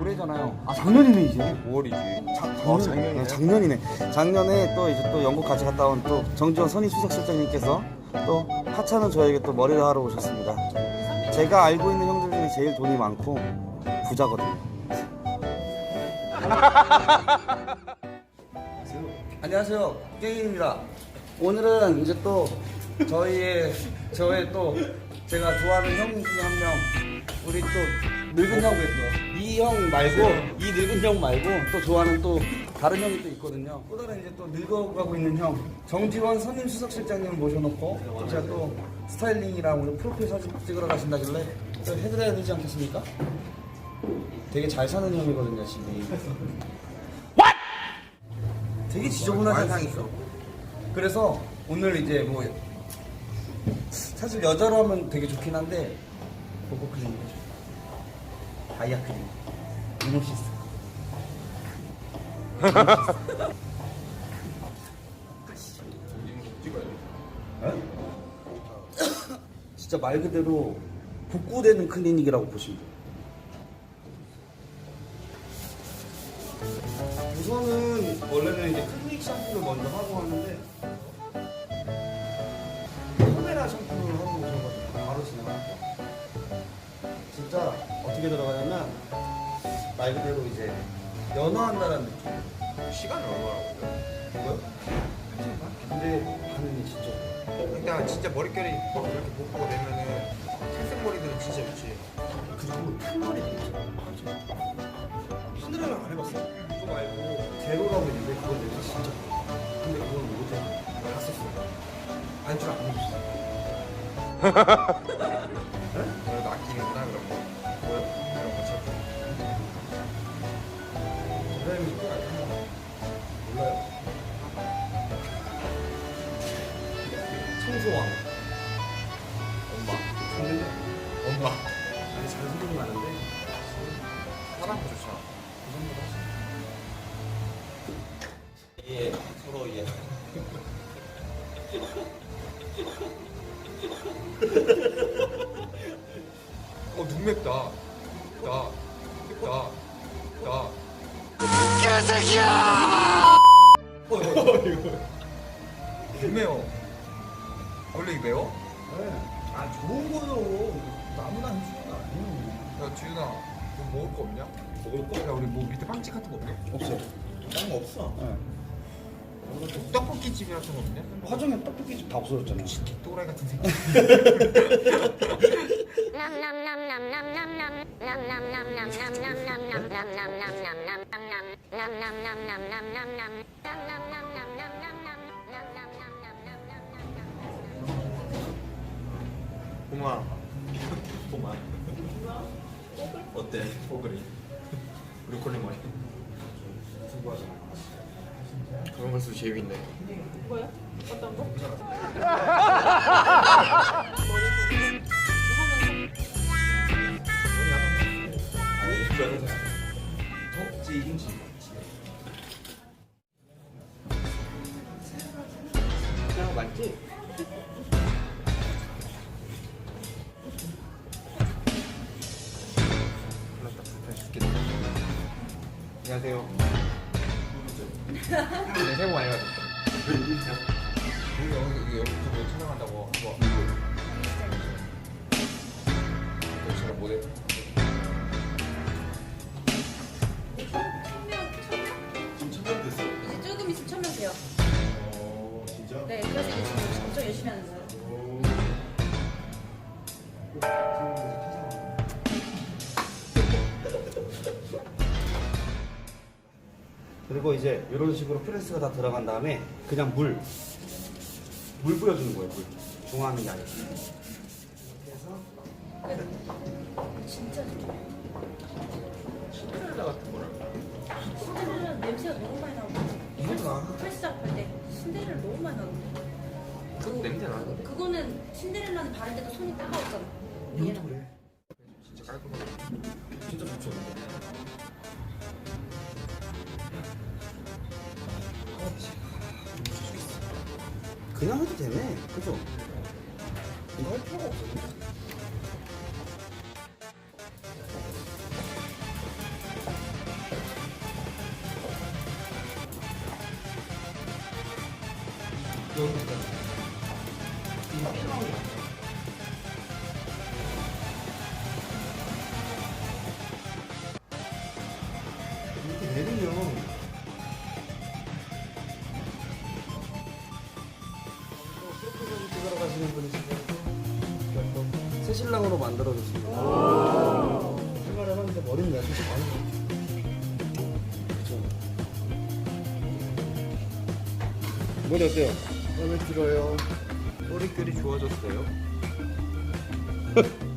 그러니까 자. 아 작년이네 이제. 5월이지. 작, 어, 작년이네. 네, 작년이네. 작년에 또 이제 또 영국 같이 갔다 온 또 정지원 선임 수석실장님께서 또 하찮은 저에게 또 머리를 하러 오셨습니다. 제가 알고 있는 형들 중에 제일 돈이 많고 부자거든요. 안녕하세요. 게임입니다. 오늘은 이제 또 저희의 저의 또 제가 좋아하는 형 중에 한 명, 우리 또 늙은 형, 이형 말고 이 늙은 형 말고 또 좋아하는 또 다른 형이 또 있거든요. 또 다른 이제 또 늙어가고 있는 형 정지원 선임 수석 실장님 모셔놓고 또 제가 또 스타일링이랑 오늘 프로필 사진 찍으러 가신다길래 또 해드려야 되지 않겠습니까? 되게 잘 사는 형이거든요 집이. 되게 지저분한 세상이 있어. 그래서 오늘 이제 뭐 사실 여자로 하면 되게 좋긴 한데 보고 해줘. 다이아 크림. 이노시스. 진짜 말 그대로 복구되는 클리닉이라고 보시면 돼요. 우선은 원래는 이제 클리닉 샴푸를 먼저 하고 하는데 어떻게 들어가냐면 말 그대로 이제 연화한다는 느낌. 시간이 얼마나 걸려? 뭐요? 근데 반응이 진짜 그러니까 진짜 머릿결이 막 이렇게 볶고 되면은 탈색 머리들은 진짜 좋지. 그리고 큰 머리 있죠. 신드라는 안 해봤어. 그거 말고 제로라고 있는데 그건 내가 진짜. 근데 그건 못해. 다 썼어. 안줄 안 먹었어. 그다음에 또 알고 몰라요. 청소왕. 엄마. 근데 엄마. 아니 잘 소문이 많은데 사람 좋잖아. 그 정도로 하시. 예, 서로 예. 어, 눈 맵다. 어, 눈 매워. 원래 이 매워? 네. 아 좋은 거요. 아무나 해주는 거 아니에요. 야, 지윤아. 너 먹을 거 없냐? 먹을 거? 야, 우리 뭐 밑에 빵집 같은 거 없냐? 없어요. 다른 거 없어. 네. 떡볶이 집이 같은 거 없냐? 화정에 떡볶이 집 다 없어졌잖아요. 또라이 같은 새끼. 봄아 봄아 어때? 뽀글이 브로콜리 머리 그런 거 쓰면 재밌네. 덕지 인지. 그냥 안녕하세요. 네, 새해 복 많이 받았다. 우리 여기, 여기 여기서 촬영한다고 한거 잘 못해. 지금 천명 됐어? 이제 조금 있으면 천명 돼요. 어 진짜? 네, 그래서 이제 지금 엄청 열심히 하는 거 그리고 이제 이런 식으로 프레스가 다 들어간 다음에 그냥 물, 물 뿌려주는 거예요. 물. 중화하는 게 아니고. 진짜 좋아요. 신데렐라 같은 거를. 신데렐라 냄새가 너무 많이 나고. 프레스 작할 때 신데렐라 너무 많이 나거든요. 그 냄새 나는데? 그거는 신데렐라는 바를 때도 손이 따가웠잖아. 얘는. 그래. 진짜 깔끔하게. 진짜 좋죠. 그냥 해도 되네. 그죠? 이거 할 필요가 없었네 여기 있잖아 새신랑으로 만들어줬습니다. 생활을 하는데 머리는 내가 솔직히 많이 그렇죠. 머리 어때요? 마음에 들어요. 머릿결이 좋아졌어요.